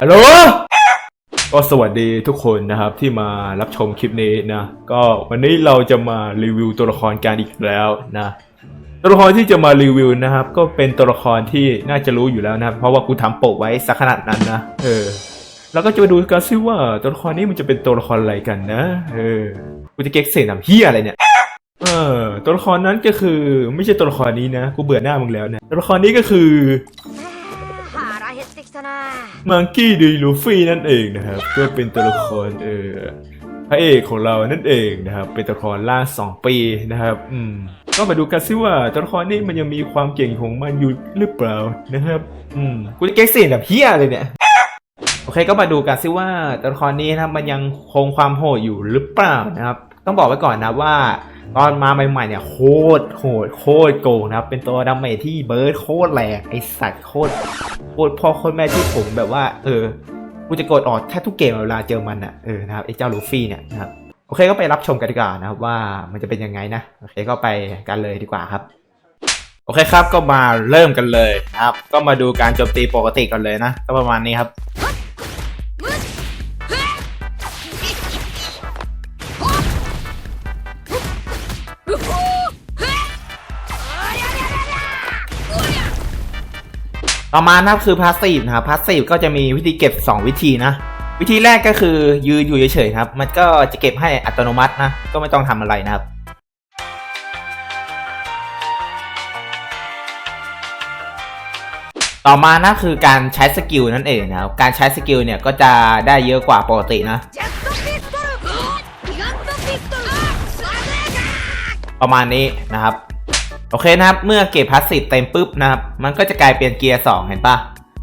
ฮัลโหลก็สวัสดีทุกคนนะครับที่มารับชมคลิปนี้นะ ก็วันนี้เราจะมารีวิวตัวละครกันอีกแล้วนะตัวละครที่จะมารีวิวนะครับ ก็เป็นตัวละครที่น่าจะรู้อยู่แล้วนะเพราะว่ากูทำโปะไว้สักขนาดนั้นนะเออแล้วก็จะไปดูกันซิว่าตัวละครนี้มันจะเป็นตัวละครอะไรกันนะเออกูจะเก็กเสียทำเฮียอะไรเนี่ยเออตัวละครนั้นก็คือไม่ใช่ตัวละครนี้นะกูเบื่อหน้ามึงแล้วนะตัวละครนี้ก็คือ มังกี้ดีลูฟี่นั่นเองนะครับก็เป็นตัวละครเออพระเอกของเรานั่นเองนะครับ เป็นตัวละครล่าสองปีนะครับอืมก็มาดูกันซิว่าตัวละครนี้มันยังมีความเก่งของมันอยู่หรือเปล่านะครับ อืมกูจะเก๊กเสียงแบบเฮียเลยเนี่ยโอเคก็มาดูกันซิว่าตัวละครนี้นะครับมันยังคงความโหดอยู่หรือเปล่านะครับ ต้องบอกไว้ก่อนนะว่า ตอนมาใหม่ๆเนี่ยโคตรโหดโคตรโกงนะครับเป็นตัวดาเมจที่เบิร์ดโคตรแรงไอสัตว์โคตรโคตรพ่อโคตรแม่ที่ผมแบบว่า เออกูจะกดออกแทบทุกเกมเวลาเจอมันอะเออนะครับไอเจ้าลูฟี่เนี่ยนะครับโอเคก็ไปรับชมกันดีกว่านะครับว่ามันจะเป็นยังไงนะโอเคก็ไปกันเลยดีกว่าครับโอเคครับก็มาเริ่มกันเลยนะครับ ก็มาดูการโจมตีปกติกันเลยนะก็ประมาณนี้ครับ ต่อมานะครับคือพาสซีฟนะครับพาสซีฟก็จะมีวิธีเก็บ 2 วิธีนะ วิธีแรกก็คือยืนอยู่เฉยๆครับ มันก็จะเก็บให้อัตโนมัตินะ ก็ไม่ต้องทำอะไรนะครับ ต่อมานะคือการใช้สกิลนั่นเองนะครับ การใช้สกิลเนี่ยก็จะได้เยอะกว่าปกตินะ ประมาณนี้นะครับ โอเคนะครับ เมื่อเก็บพาสซีฟเต็มปุ๊บนะครับ มันก็จะกลายเป็นเกียร์ 2 เห็นปะ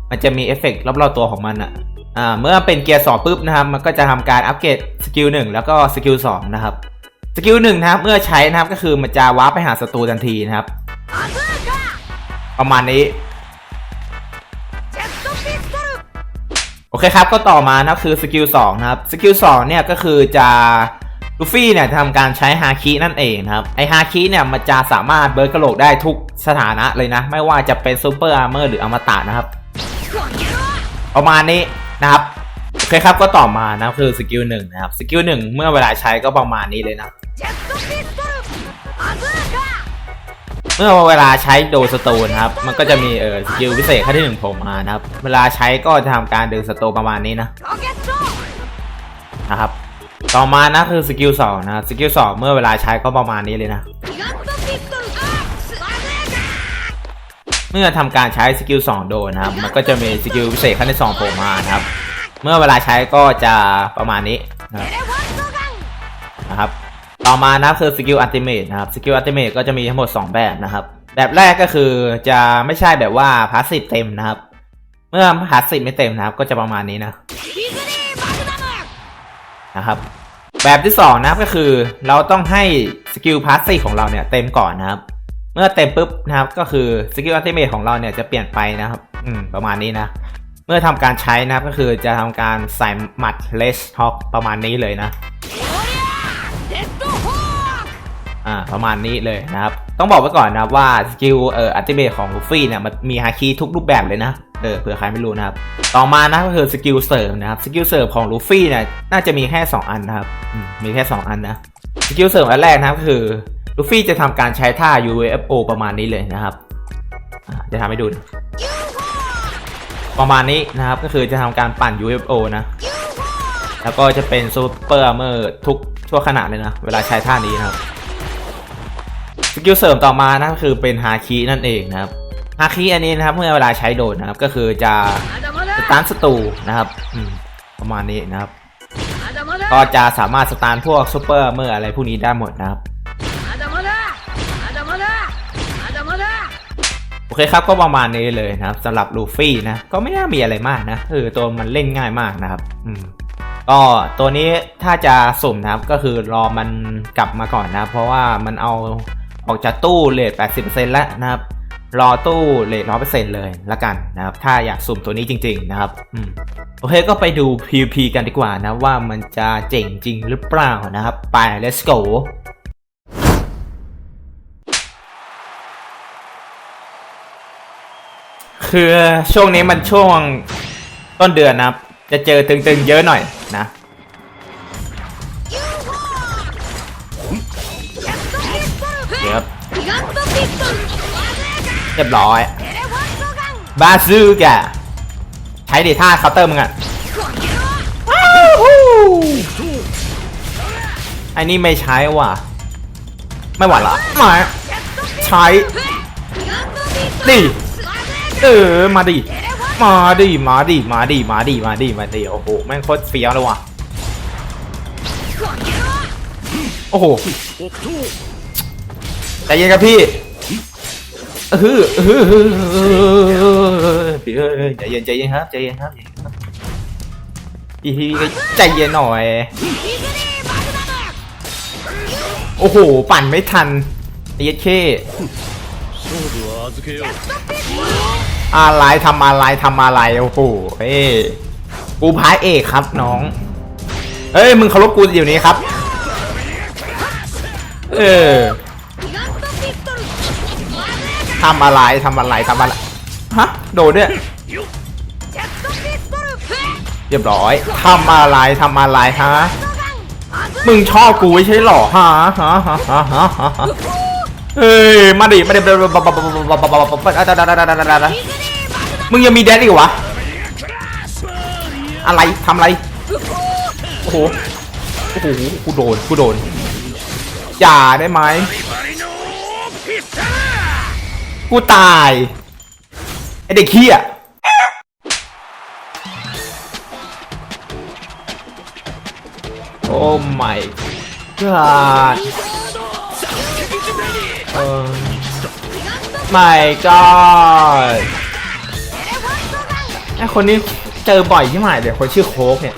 มันจะมีเอฟเฟกต์รอบๆตัวของมันอะอ่า เมื่อเป็นเกียร์ 2 ปุ๊บนะครับ มันก็จะทำการอัปเกรดสกิล1แล้วก็สกิล2นะครับ สกิล1นะครับ เมื่อใช้นะครับก็คือมันจะวาร์ปไปหาศัตรูทันทีนะครับ ประมาณนี้โอเคครับ ก็ต่อมานะคือสกิล2นะครับ สกิล2เนี่ยก็คือจะ ลูฟี่เนี่ยทำการใช้ฮาคินั่นเองครับไอฮาคิเนี่ยมันจะสามารถเบิร์ดกระโหลกได้ทุกสถานะเลยนะ ไม่ว่าจะเป็นซูเปอร์อาร์เมอร์หรืออมตะนะครับ ประมาณนี้นะครับโอเคครับก็ต่อมานะคือสกิลหนึ่งนะครับสกิลหนึ่งเมื่อเวลาใช้ก็ประมาณนี้เลยนะเมื่อเวลาใช้โดสโตนครับ มันก็จะมีเออสกิลพิเศษขั้นที่หนึ่งผมมานะครับ เวลาใช้ก็จะทำการดึงสโตนประมาณนี้นะนะครับ ต่อมานะคือสกิลสองนะสกิลสองเมื่อเวลาใช้ก็ประมาณนี้เลยนะ เมื่อทำการใช้สกิลสองโดนะครับ มันก็จะมีสกิลพิเศษขั้นที่สองโผล่มาครับ เมื่อเวลาใช้ก็จะประมาณนี้นะครับ ต่อมานะคือสกิลอัลติเมทนะครับสกิลอัลติเมทก็จะมีทั้งหมด 2 แบบนะครับ แบบแรกก็คือจะไม่ใช่แบบว่าพาสซีฟเต็มนะครับ เมื่อพาสซีฟไม่เต็มนะครับก็จะประมาณนี้นะนะครับ แบบที่2นะครับก็คือเราต้องให้สกิลพาสซีของเราเนี่ยเต็มก่อนนะครับ เมื่อเต็มปุ๊บนะครับก็คือสกิลอัลติเมทของเราเนี่ยจะเปลี่ยนไปนะครับอืมประมาณนี้นะ เมื่อทำการใช้นะครับก็คือจะทำการใส่หมัดเลสท็อกประมาณนี้เลยนะ อ่าประมาณนี้เลยนะครับ ต้องบอกไว้ก่อนนะครับว่าสกิลเอ่ออัติเมทของลูฟี่เนี่ยมันมีฮาคิทุกรูปแบบเลยนะเออเผื่อใครไม่รู้นะครับ ต่อมานะก็คือสกิลเสริมนะครับสกิลเสริมของลูฟี่เนี่ยน่าจะมีแค่ 2 อันนะครับมีแค่ 2 อันนะสกิลเสริมอันแรกนะครับก็คือลูฟี่จะทำการใช้ท่า UFO ประมาณนี้เลยนะครับจะทำให้ดูนะประมาณนี้นะครับก็คือจะทำการปั่น UFO นะแล้วก็จะเป็นซูเปอร์อาร์เมอร์ทุกชั่วขณะเลยนะ เวลาใช้ท่านี้นะครับ สกิลเสริมต่อมานั่นคือเป็นฮาคินั่นเองนะครับฮาคิอันนี้นะครับเมื่อเวลาใช้โดดนะครับก็คือจะตันสตูนะครับประมาณนี้นะครับ ก็จะสามารถสตาร์พวกซูเปอร์เมื่ออะไรพวกนี้ได้หมดนะครับโอเคครับก็ประมาณนี้เลยนะครับสำหรับลูฟี่นะก็ไม่น่ามีอะไรมากนะคือตัวมันเล่นง่ายมากนะครับก็ตัวนี้ถ้าจะสุ่มนะครับก็คือรอมันกลับมาก่อนนะ เพราะว่ามันเอา ออกจากตู้เลท80%แล้วนะครับรอตู้เลท100%เลยละกันนะครับ ถ้าอยากสุ่มตัวนี้จริง ๆ นะครับอืมโอเคก็ไปดู PVP กันดีกว่านะว่ามันจะเจ๋งจริงหรือเปล่านะครับ ไป let's go คือช่วงนี้มันช่วงต้นเดือนนะครับ จะเจอตึงๆเยอะหน่อยนะียบร้อยบาซูกะใช้ดิท่าเคาน์เตอร์มึงอะอันนี้ไม่ใช้ว่ะ ไม่หวัดหรมาใช้ดิเออมาดิมาดิมาดิมาดิมาดิมาดิมาดิโอ้โหแม่งโคตรเฟี้ยวเลยว่ะโอ้โหแต่ยังกับพี่ เออเออเออเออพี่เอ้ยใจเย็นใจเย็นครับใจเย็นครับพี่พี่ใจเย็นหน่อย โอ้โห ปั่นไม่ทันเย็ดเคอะไรทำอะไรทำอะไรโอ้โหเอ้กูพายเอกครับน้อง เอ้ยมึงเคารพกูอยู่นี้ครับ เออ ทำอะไรทำอะไรทำอะไรฮะโดดด้วยเรียบร้อยทำอะไรทำอะไรฮะมึงชอบกูใช่หรอฮะฮะฮะฮะฮะฮะเอ้ยมาดิมาดิมึงยังมีแดดอีกวะอะไรทำอะไรโอ้โหโอ้โหกูโดนกูโดนอย่าได้ไหม กูตาย ไอเด็กขี้อะโอ้ my god เออ my god ไอคนนี้เจอบ่อยที่ไหมเดี๋ยวคนชื่อโค้กเนี่ย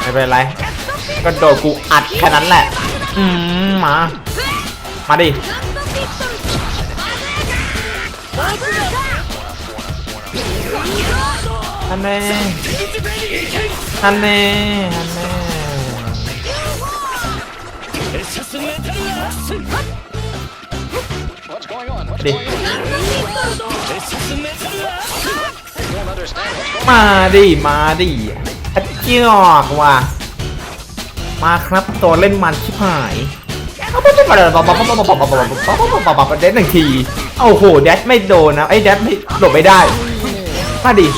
ไม่เป็นไร ก็โดนกูอัดแค่นั้นแหละ อืมมา มาดิฮันเน่ฮันเน่ฮันเน่มาดิมาดิอัดเกียกว่ะมาครับตัวเล่นมันชิบหาย เด็ดหนึ่งทีโอ้โหแดดไม่โดนนะไอ้แดดไม่หลบไม่ได้ มาดิ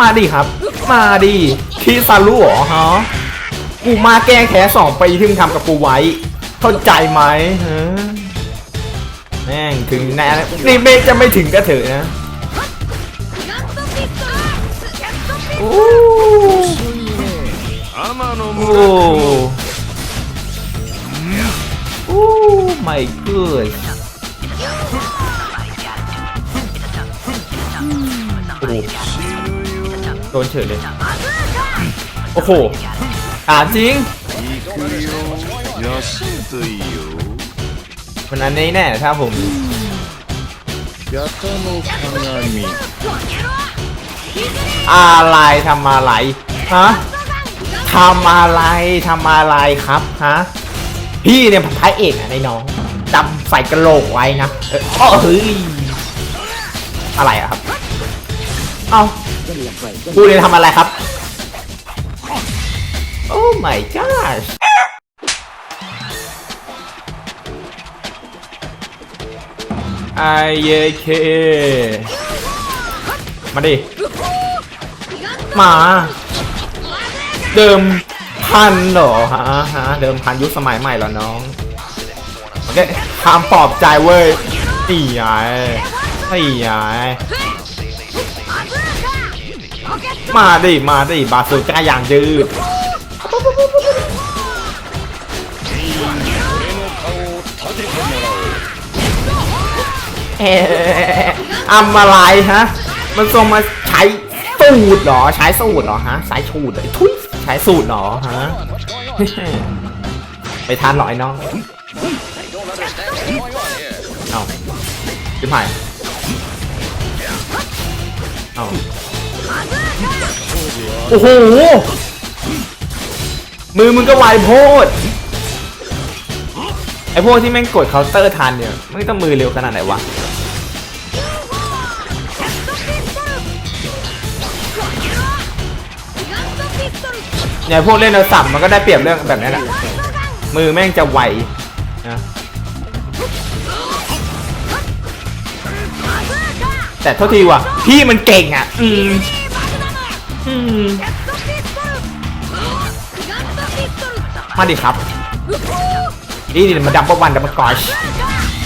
มาดิครับ มาดิคีซารุเหรอฮะกูมาแก้แค้นสองปีที่มึงทำกับกูไว้ เข้าใจไหมฮะแม่งถึงแน่นี่เมฆจะไม่ถึงก็เถอะนะโอ้โอ้ my god โอ้โหโดนเฉยเลย โอ้โหถามจริง มันอันนี้แน่ถ้าผมอะไรทำอะไรฮะทำอะไรทำอะไรครับฮะพี่เนี่ยพรยเอกอะในน้อง จำใส่กระโหลกไว้นะเอออ้อเฮ้ยอะไรอะครับ เอ้ากูเนี่ยทำอะไรครับ โอ้ my gosh ไอเยเคมาดิ มา เดิมพันเหรอฮะฮะเดิมพันยุคสมัยใหม่เหรอน้อง มันควาปลอบใจเว้ยนี่ไงนี่ไงมาดิมาดิบาสุก้าอย่างยืดเออัมอะไรฮะ มันส่งมาใช้สูตรหรอ ใช้สูตรหรอฮะใช้สูตรทุยใช้สูตรหรอฮะ ไปทานหรอไอ้น้อง เอาจิ้มหายเอาโอ้โห มือมึงก็ไวโพด ไอพวกที่แม่งกดเคาน์เตอร์ทันเนี่ยม่ต้องมือเร็วขนาดไหนวะไงพวกเล่นเทรสัมมันก็ได้เปรียบเรื่องแบบนี้แหละมือแม่งจะไว แต่เท่าทีว่ะพี่มันเก่งอะอืมมาดิครับ นี่นี่มันดับเบิลวันดับเบิลกอช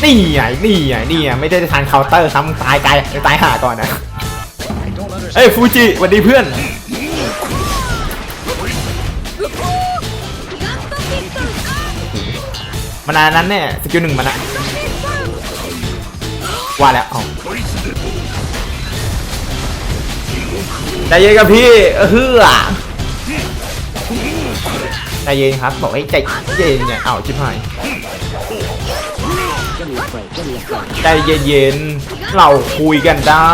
นี่ไงนี่ไงนี่ไงไม่ได้ทานเคาน์เตอร์ซ้ำตายไกลตายห่าก่อนนะเอ้ฟูจิสวัสดีเพื่อนมันานนั้นเนี่ยสกิลหนึ่งมันอะว่าแล้วอ๋อ ใจเย็นกับพี่เฮือใจเย็นครับบอกให้ใจเย็นเนี่ยเอาชิบหายใจเย็นๆเราคุยกันได้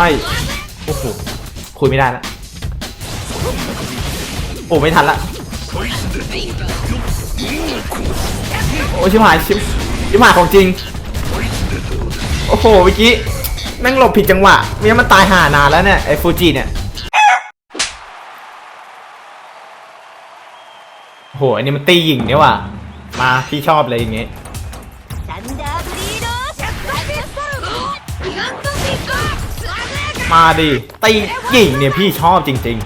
โอ้โหคุยไม่ได้ละโอ้ไม่ทันละโอ้ชิบหายชิบชิบหายของจริงโอ้โหเมื่อกี้แม่งหลบผิดจังหวะไม่งั้นมันตายห่านานแล้วเนี่ยไอ้ฟูจิเนี่ยโอ้โโหอันนี้มันตีหญิงเนี่ยว่ะมาพี่ชอบเลยอย่างเงี้ยมาดิตีหญิงเนี่ยพี่ชอบจริง ๆ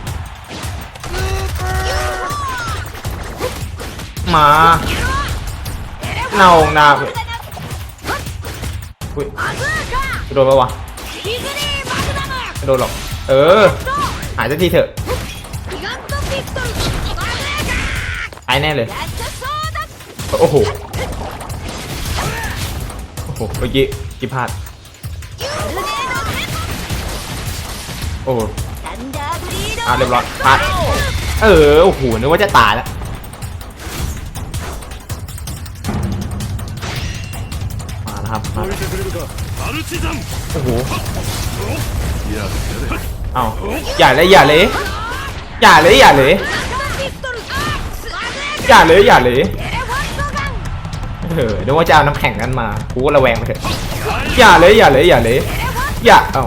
มาเน่านาอุ้ยโดนปะวะโดนหรอกเออหายสักทีเถอะายแน่เลย โอ้โห โอ้โห เมื่อกี้กี่พลาด โอ้เอาเรียบร้อยพลาด เออ โอ้โห นึกว่าจะตายแล้วมล้วครับมาโอ้โหอย่าเลยอย่าเลยอย่าเลยอย่าเลย อย่าเลยอย่าเลยเออนึกว่าจะเอาน้ำแข็งกันมากูก็ระแวงไปเถอะอย่าเลยอย่าเลยอย่าเลยอย่าเอ้า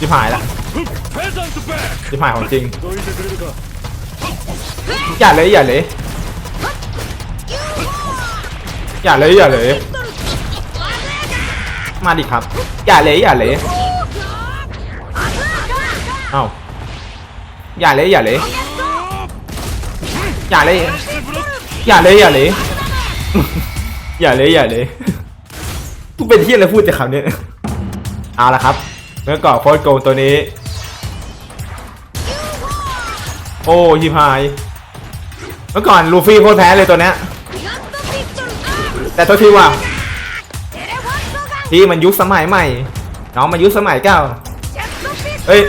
จิบหายละจิบหายของจริงอย่าเลยอย่าเลยอย่าเลยอย่าเลย มาดิครับ อย่าเลยอย่าเลยเอ้าอย่าเลยอย่าเลย อย่าเลย อย่าเลยอย่าเลย อย่าเลยอย่าเลยกูเป็นที่อะไรพูดแต่คำนี้เอาละครับเมื่อก่อนโค้ดโกงตัวนี้ โอ้ยิพายเมื่อก่อนลูฟี่โคตรแพ้เลยตัวเนี้ยแต่ตัวทีว่าที่มันยุคสมัยใหม่ น้องมันยุคสมัยเก้าเอ้ย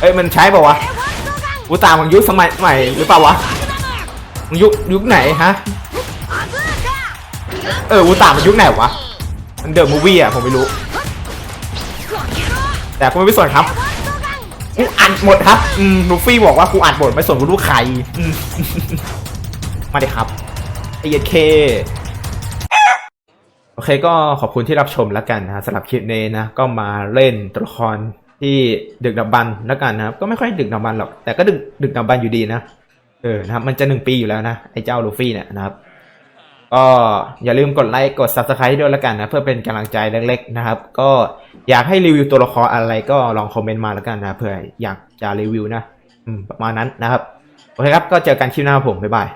เอ้ยมันใช้ป่าวะอุตาห์มันยุคสมัยใหม่หรือเปล่าวะ ยุคยุคไหนฮะ เอออูตามันยุคไหนวะ มันเดอะมูวี่อะผมไม่รู้ แต่ผมไม่สนครับกูอัดหมดครับ อืมลูฟี่บอกว่ากูอัดหมดไม่สนกูรู้ใครอืมมาเลยครับไอเอเคโอเคก็ขอบคุณที่รับชมแล้วกันนะสำหรับคลิปนี้นะ ก็มาเล่นตัวละครที่ดึกดับบันแล้วกันนะครับ ก็ไม่ค่อยดึกดับบันหรอก แต่ก็ดึกดึกดับบันอยู่ดีนะ เออนะครับมันจะหนึ่งปีอยู่แล้วนะไอ้เจ้าลูฟี่เนี่ยนะครับก็อย่าลืมกดไลค์กด subscribe ด้วยละกันนะเพื่อเป็นกำลังใจเล็กๆนะครับ ก็อยากให้รีวิวตัวละครอะไรก็ลองคอมเมนต์มาแล้วกันนะเผื่ออยากจะรีวิวนะประมาณนั้นนะครับ โอเคครับ ก็เจอกันคลิปหน้าผม บ๊ายบาย